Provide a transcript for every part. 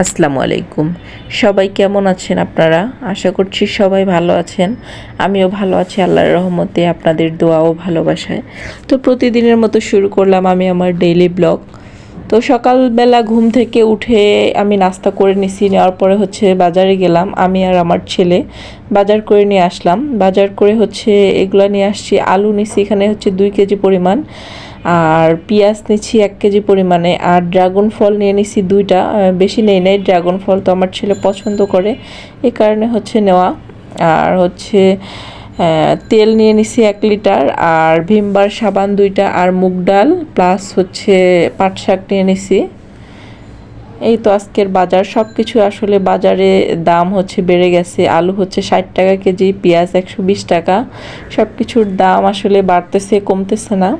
আসসালামু আলাইকুম। সবাই কেমন আছেন আপনারা? আশা করছি সবাই ভালো আছেন। আমিও ভালো আছি আল্লাহর রহমতে, আপনাদের দোয়া ও ভালোবাসায়। তো প্রতিদিনের মতো শুরু করলাম আমি আমার ডেইলি ব্লগ তো সকালবেলা ঘুম থেকে উঠে আমি নাস্তা করে নিছি, নেওয়ার পরে হচ্ছে বাজারে গেলাম। আমি আর আমার ছেলে বাজার করে নিয়ে আসলাম। বাজার করে হচ্ছে এগুলো নিয়ে আসছি। আলু নিছি, এখানে হচ্ছে দুই কেজি পরিমাণ। আর পেঁয়াজ নিচ্ছি এক কেজি পরিমাণে, আর ড্রাগন ফল নিয়ে নিছি দুইটা বেশি নেই নাই, ড্রাগন ফল তো আমার ছেলে পছন্দ করে, এ কারণে হচ্ছে নেওয়া। আর হচ্ছে তেল নিয়ে নিছি এক লিটার, আর ভিমবার সাবান দুইটা, আর মুগ ডাল প্লাস হচ্ছে পাট শাক নিয়ে নিছি। এই তো আজকের বাজার সব কিছু আসলে বাজারে দাম হচ্ছে বেড়ে গেছে, আলু হচ্ছে ষাট টাকা কেজি, পেঁয়াজ একশো বিশ টাকা সব কিছুর দাম আসলে বাড়তেছে, কমতেছে না।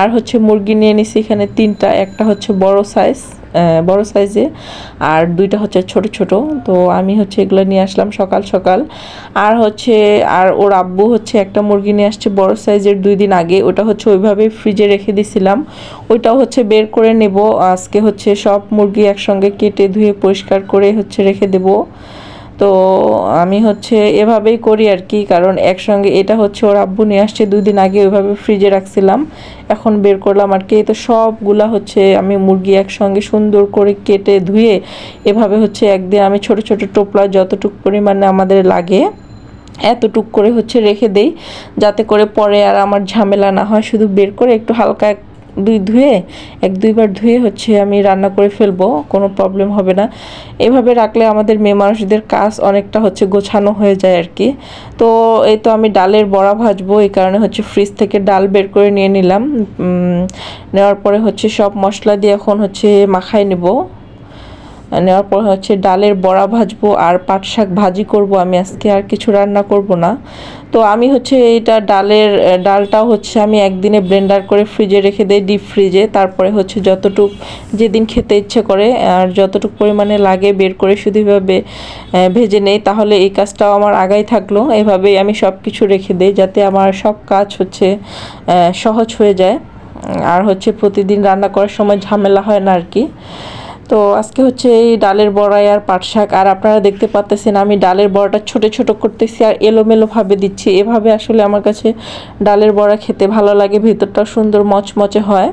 আর হচ্ছে মুরগি নিয়ে নিছি এখানে তিনটা, একটা হচ্ছে বড় সাইজ বড় সাইজে আর দুইটা হচ্ছে ছোট ছোট। তো আমি হচ্ছে এগুলো নিয়ে আসলাম সকাল সকাল। আর হচ্ছে, আর ওর আব্বু হচ্ছে একটা মুরগি নিয়ে আসছে বড় সাইজের দুই দিন আগে। ওটা হচ্ছে ওইভাবেই ফ্রিজে রেখে দিছিলাম। ওইটাও হচ্ছে বের করে নেব। আজকে হচ্ছে সব মুরগি একসঙ্গে কেটে ধুয়ে পরিষ্কার করে হচ্ছে রেখে দেবো। তো আমি হচ্ছে এভাবেই করি আর কি, কারণ একসঙ্গে এটা হচ্ছে ওর আব্বু নিয়ে আসছে দুই দিন আগে ওইভাবে ফ্রিজে রাখছিলাম, এখন বের করলাম আর কি তো সবগুলা হচ্ছে আমি মুরগি একসঙ্গে সুন্দর করে কেটে ধুয়ে এভাবে হচ্ছে একদিন আমি ছোট ছোট টোপলা যতটুক পরিমাণে আমাদের লাগে, এতটুক করে হচ্ছে রেখে দেই, যাতে করে পরে আর আমার ঝামেলা না হয়, শুধু বের করে একটু হালকা দুই ধুয়ে, এক দুইবার ধুয়ে হচ্ছে আমি রান্না করে ফেলব, কোনো প্রবলেম হবে না। এভাবে রাখলে আমাদের মেয়ে মানুষদের কাজ অনেকটা হচ্ছে গোছানো হয়ে যায় আর কি তো এই তো আমি ডালের বড়া ভাজবো, এই কারণে হচ্ছে ফ্রিজ থেকে ডাল বের করে নিয়ে নিলাম। নেওয়ার পরে হচ্ছে সব মশলা দিয়ে এখন হচ্ছে মাখাই নেব। নেওয়ার পর হচ্ছে ডালের বড়া ভাজবো আর পাট শাক ভাজি করব। আমি আজকে আর কিছু রান্না করব না। তো আমি হচ্ছে এইটা ডালের ডালটাও হচ্ছে আমি একদিনে ব্লেন্ডার করে ফ্রিজে রেখে দেই ডিপ ফ্রিজে। তারপরে হচ্ছে যতটুক যেদিন খেতে ইচ্ছে করে, আর যতটুক পরিমাণে লাগে বের করে শুধু এভাবে ভেজে নেই। তাহলে এই কাজটাও আমার আগাই থাকল। এভাবেই আমি সব কিছু রেখে দেই যাতে আমার সব কাজ হচ্ছে সহজ হয়ে যায়। আর হচ্ছে প্রতিদিন রান্না করার সময় ঝামেলা হয় না আর কি। তো আজকে হচ্ছে এই ডালের বড়াই আর পাট শাক, আর আপনারা দেখতে পাচ্তেছেন আমি ডালের বড়াটা ছোট ছোট করতেছি আর এলোমেলোভাবে দিচ্ছি। এভাবে আসলে আমার কাছে ডালের বড়া খেতে ভালো লাগে, ভেতরটাও সুন্দর মচমচে হয়।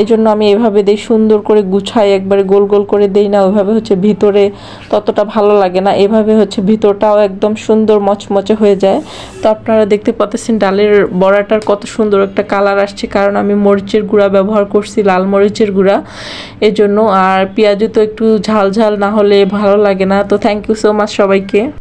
এই জন্য আমি এভাবে দিই, সুন্দর করে গুছাই, একবারে গোল গোল করে দেই না, ওইভাবে হচ্ছে ভিতরে ততটা ভালো লাগে না। এভাবে হচ্ছে ভিতরটাও একদম সুন্দর মচমচে হয়ে যায়। তো আপনারা দেখতে পাচ্ছেন ডালের বড়াটার কত সুন্দর একটা কালার আসছে, কারণ আমি মরিচের গুঁড়া ব্যবহার করছি, লাল মরিচের গুঁড়া। এজন্য আর পেঁয়াজও তো একটু ঝাল ঝাল না হলে ভালো লাগে না। তো থ্যাংক ইউ সো মাচ সবাইকে।